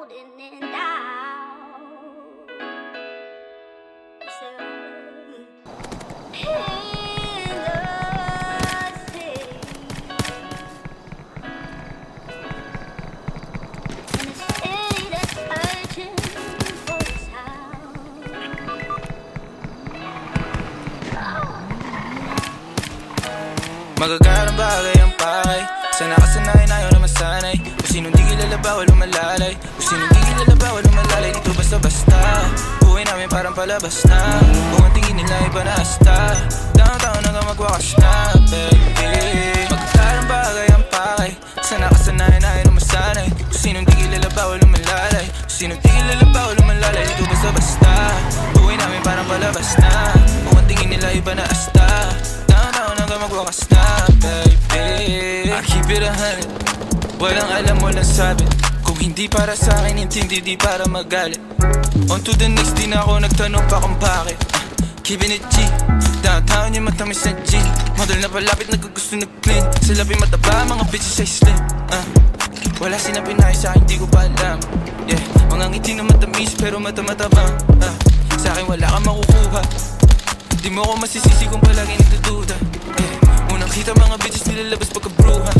holding it down. So, Magagalang bagay ang pahay Sana kasi na inayaw naman sanay. Kung sinong di kilala bawal umalalay basta-basta Buhay namin parang palabas na. Kung ang tingin nila iba na hasta Downtown hanggang magwakas na baby. Magagarang bagay ang pakay. Sana kasanayan ayaw na masanay Kung sinong di kilala bawal umalalay Kung sinong di kilala bawal umalalay Dito basta-basta Buhay namin parang palabas na. Kung ang tingin nila iba na hasta Downtown hanggang magwakas na baby. I keep it a hundred. Walang alam, walang sabi hindi para sa akin, intindi di para magalit. On to the next, di na ako nagtanong pa kung bakit. Ah, Keeping it G Downtown yung matamis na G. Model na palapit, naggugusto na clean. Sa labi mataba, mga bitches ay slim. Ah, Wala sinabi na sa akin, di ko pa alam. Yeah, mga ngiti na matamis pero mata-matabang ah, Sa akin wala kang makukuha. Di mo ako masisisi kung palagi nagdududa. Yeah. Unang kita mga bitches nilalabas. Ano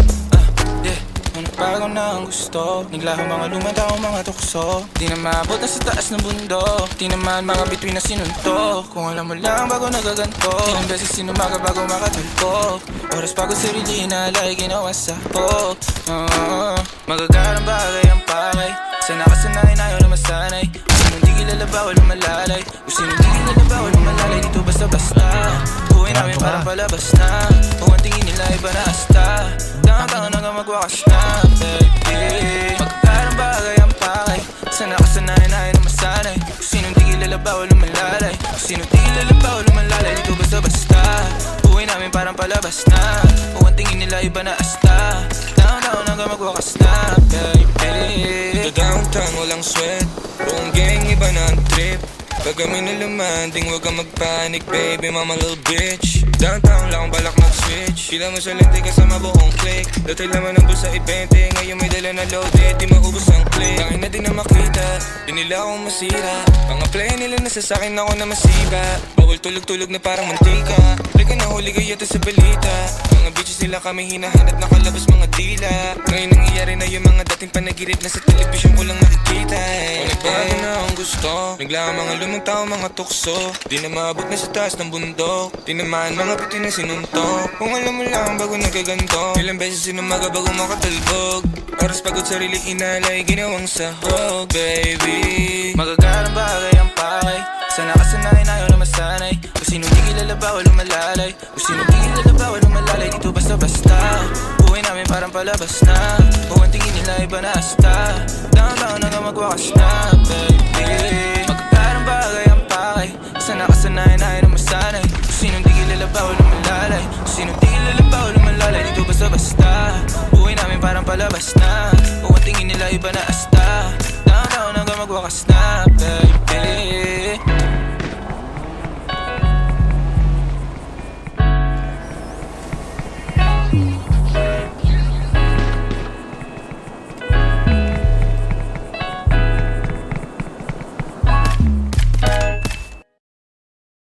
bago na ang gusto. Naglaho mga lumang tao mga tukso. Di na maabot na sa taas ng bundok Di naman mga bituin na sinuntok Kung alam mo lang bago nagaganto. Ilang beses sinumaga bago makatulpok Oras bago sarili inalay ginawa sa pok uh, Magagarang bagay ang pakay Sana kasanayan ayaw na masanay. Kung sinong di kilala bawal umalalay Kung sinong di kilala bawal umalalay Dito basta-basta. Buhay namin parang palabas na. Kung ang tingin nila iba na hasta Downtown hanggang magwakas na baby. Magagarang bagay ang pakay Sana kasanayan ayaw na masanay sinong di kilala bawal umalalay Kung sinong di kilala bawal umalalay Dito basta-basta Buhay namin parang palabas na. Kung ang tingin nila iba na hasta Downtown hanggang magwakas na baby. Sa downtown walang sweat. Buong gang iba na ang trip. Pag kami nalamanding huwag kang magpanik baby. Mama little bitch Downtown lang balak mag-switch. Pila mo sa lente kasama buong click Dati laman ng bulsa i-20 Ngayon may dala na loaded. Di maubos ang click Tangin na di na makita Di nila akong masira. Mga play nila nasa sakin ako na masiba. Bawal tulog-tulog na parang mantika Like na huli kayo to sa balita. Mga bitches nila kami hinahanap nakalabas mga dila. Ngayon nangyayari na yung mga dating panaginip na sa telebisyon ko lang nakikita eh. O nagbago na ang gusto Naglaan mga lumang tao mga tukso. Di na maabot na sa taas ng bundok. Di naman mga piti na sinuntok. Kung alam mo lang bago nagaganto Ilang beses sinumaga bago makatalbog Oras pagod sarili inalay ginawang sahog baby. Magagarang bagay ang pakay Sana kasanayan ayaw na masanay. Kung sino di kilala bawal umalalay Kung sino di kilala bawal umalalay Dito basta-basta. Buhay namin parang palabas na. Kung ang tingin nila iba na hasta. Downtown hanggang magwakas na baby palabas na. Kung tingin nila iba na asta. Down, down hanggang magwakas na.